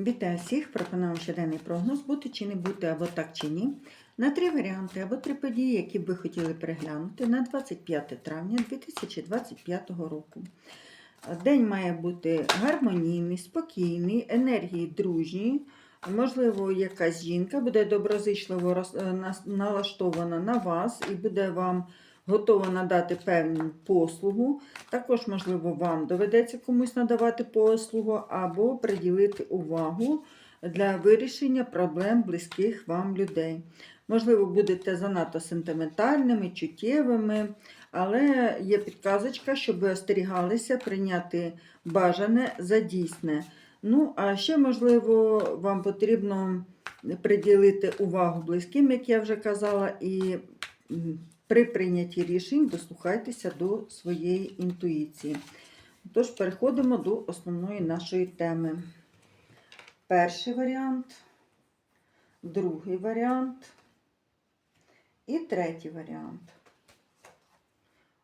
Вітаю всіх! Пропоную щоденний прогноз бути чи не бути, або так чи ні. На три варіанти або три події, які б ви хотіли переглянути на 25 травня 2025 року. День має бути гармонійний, спокійний, енергії дружні. Можливо, якась жінка буде доброзичливо роз- е, налаштована на вас і буде вам готова надати певну послугу. Також, можливо, вам доведеться комусь надавати послугу або приділити увагу для вирішення проблем близьких вам людей. Можливо, будете занадто сентиментальними, чуттєвими, але є підказочка, щоб ви остерігалися прийняти бажане за дійсне. Ну, а ще, можливо, вам потрібно приділити увагу близьким, як я вже казала, і при прийнятті рішень дослухайтеся до своєї інтуїції. Тож переходимо до основної нашої теми. Перший варіант, другий варіант і третій варіант.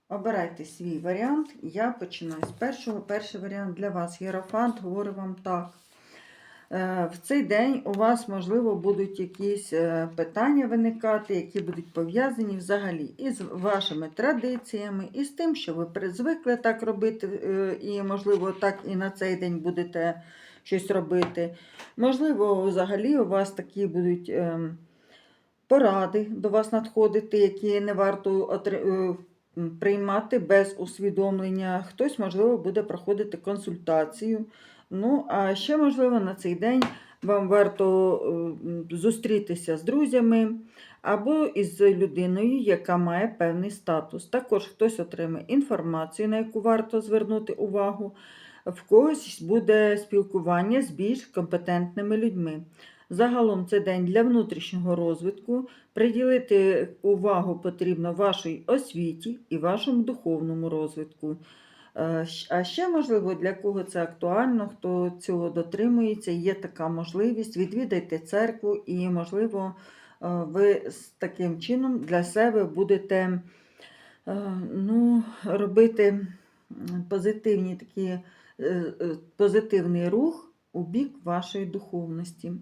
Обирайте свій варіант. Я починаю з першого. Перший варіант для вас. Єрофант говорить вам так. Е, В цей день у вас, можливо, будуть якісь е, питання виникати, які будуть пов'язані взагалі із вашими традиціями, і з тим, що ви призвикли так робити, е, і, можливо, так і на цей день будете щось робити. Можливо, взагалі у вас такі будуть поради до вас надходити, які не варто приймати без усвідомлення. Хтось, можливо, буде проходити консультацію. Ну, а ще, можливо, на цей день вам варто е, зустрітися з друзями або із людиною, яка має певний статус. Також хтось отримає інформацію, на яку варто звернути увагу. В когось буде спілкування з більш компетентними людьми. Загалом це день для внутрішнього розвитку. Приділити увагу потрібно вашій освіті і вашому духовному розвитку. Е, А ще, можливо, для кого це актуально, хто цього дотримується, є така можливість, відвідайте церкву і, можливо, е, ви з таким чином для себе будете е, ну, робити позитивні такі, позитивний рух у бік вашої духовності.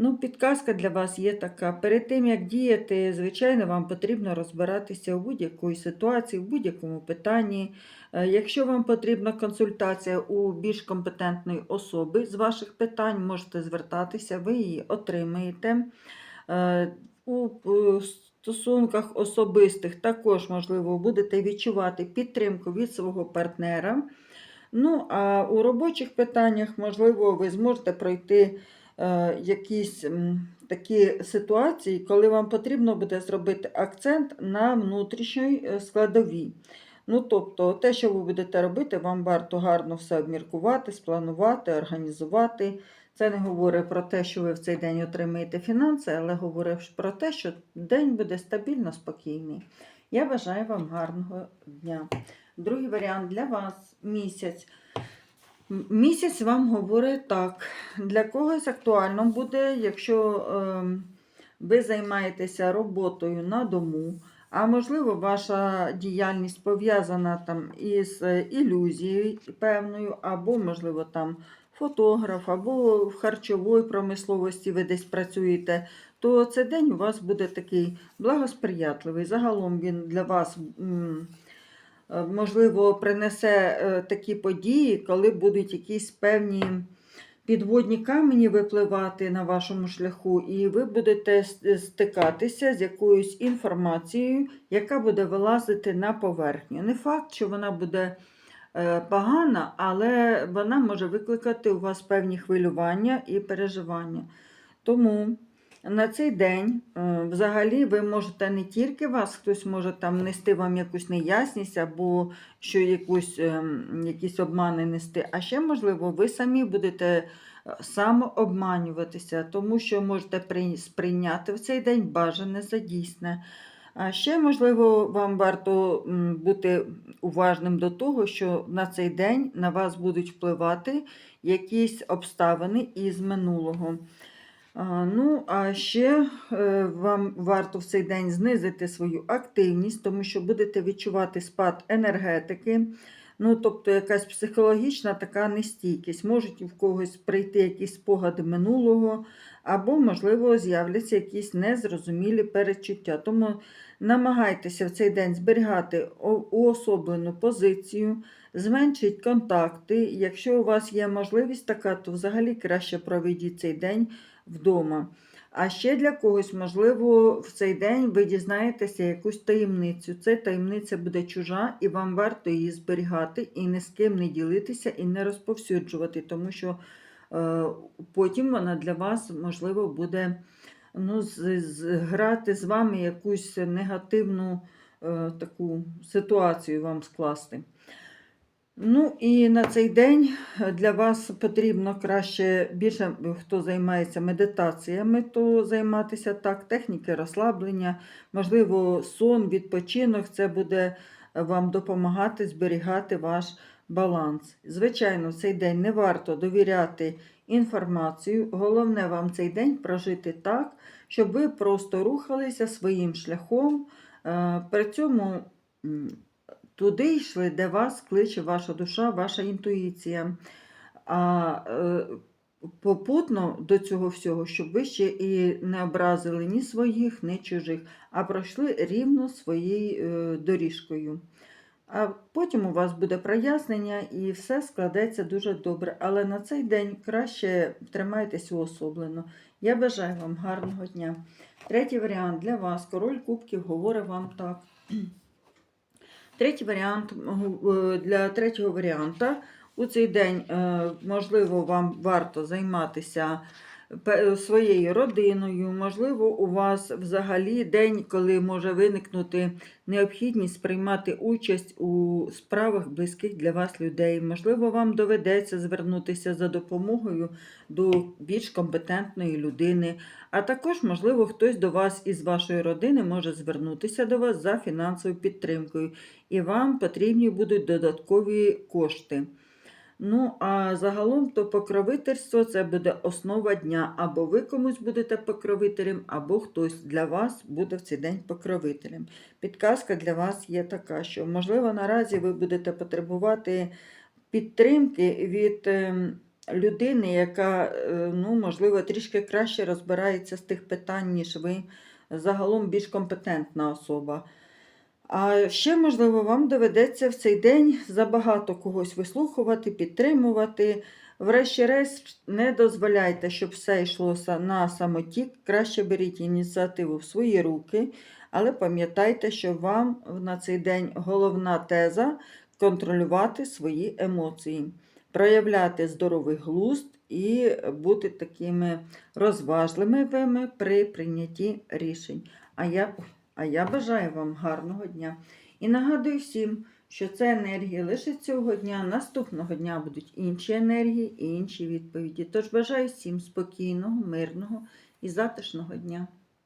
Ну, підказка для вас є така. Перед тим, як діяти, звичайно, вам потрібно розбиратися у будь-якої ситуації, в будь-якому питанні. Е, Якщо вам потрібна консультація у більш компетентної особи з ваших питань, можете звертатися, ви її отримаєте. Е, У стосунках особистих також, можливо, будете відчувати підтримку від свого партнера. Ну, а у робочих питаннях, можливо, ви зможете пройти якісь такі ситуації, коли вам потрібно буде зробити акцент на внутрішньої е, складовій. Ну, тобто, те, що ви будете робити, вам варто гарно все обміркувати, спланувати, організувати. Це не говорить про те, що ви в цей день отримаєте фінанси, але говорить про те, що день буде стабільно спокійний. Я бажаю вам гарного дня. Другий варіант для вас місяць. Місяць вам говорить так. Для когось актуально буде, якщо ем, ви займаєтеся роботою на дому, а можливо, ваша діяльність пов'язана там із е, ілюзією певною, або, можливо, там фотограф, або в харчовій промисловості ви десь працюєте, то цей день у вас буде такий благосприятливий. Загалом він для вас. м, Можливо, принесе е, такі події, коли будуть якісь певні підводні камені випливати на вашому шляху, і ви будете стикатися з якоюсь інформацією, яка буде вилазити на поверхню. Не факт, що вона буде е, погана, але вона може викликати у вас певні хвилювання і переживання. Тому на цей день е, взагалі ви можете не тільки вас, хтось може там нести вам якусь неясність або що якусь, ем, якісь обмани нести, а ще, можливо, ви самі будете е, самообманюватися, тому що можете сприйняти в цей день бажане за дійсне. А ще, можливо, вам варто бути уважним до того, що на цей день на вас будуть впливати якісь обставини із минулого. Ну, а ще е, вам варто в цей день знизити свою активність, тому що будете відчувати спад енергетики. Ну, тобто якась психологічна така нестійкість. Можуть в когось прийти якісь спогади минулого, або, можливо, з'являться якісь незрозумілі перечуття. Тому намагайтеся в цей день зберігати уособлену позицію, зменшіть контакти. Якщо у вас є можливість така, то взагалі краще проведіть цей день вдома. А ще для когось, можливо, в цей день ви дізнаєтеся якусь таємницю. Ця таємниця буде чужа, і вам варто її зберігати, і ні з ким не ділитися, і не розповсюджувати, тому що е, потім вона для вас, можливо, буде ну, з, з, грати з вами якусь негативну е, таку ситуацію вам скласти. Ну і на цей день е, для вас потрібно краще більше, е, хто займається медитаціями, то займатися так, техніки розслаблення, можливо, сон, відпочинок. Це буде е, вам допомагати зберігати ваш баланс. Звичайно, в цей день не варто довіряти інформацію. Головне вам цей день прожити так, щоб ви просто рухалися своїм шляхом. При цьому туди йшли, де вас кличе ваша душа, ваша інтуїція. А е, попутно до цього всього, щоб ви ще і не образили ні своїх, ні чужих, а пройшли рівно своєю е, доріжкою. А потім у вас буде прояснення і все складеться дуже добре. Але на цей день краще тримайтесь уособлено. Я бажаю вам гарного дня. Третій варіант для вас. Король кубків говорить вам так. Третій варіант е, для третього варіанта. У цей день, е, можливо, вам варто займатися своєю родиною. Можливо, у вас взагалі день, коли може виникнути необхідність приймати участь у справах близьких для вас людей. Можливо, вам доведеться звернутися за допомогою до більш компетентної людини. А також, можливо, хтось до вас із вашої родини може звернутися до вас за фінансовою підтримкою, і вам потрібні будуть додаткові кошти. Ну, а загалом то покровительство це буде основа дня. Або ви комусь будете покровителем, або хтось для вас буде в цей день покровителем. Підказка для вас є така, що, можливо, наразі ви будете потребувати підтримки від ем, людини, яка, е, ну, можливо, трішки краще розбирається з тих питань, ніж ви. Загалом більш компетентна особа. А ще, можливо, вам доведеться в цей день забагато когось вислухувати, підтримувати. Врешті-решт, не дозволяйте, щоб все йшлося на самотік. Краще беріть ініціативу в свої руки, але пам'ятайте, що вам на цей день головна теза контролювати свої емоції, проявляти здоровий глузд і бути такими розважливими при прийнятті рішень. А я а я бажаю вам гарного дня. І нагадую всім, що це енергія лише цього дня. Наступного дня будуть інші енергії і інші відповіді. Тож бажаю всім спокійного, мирного і затишного дня.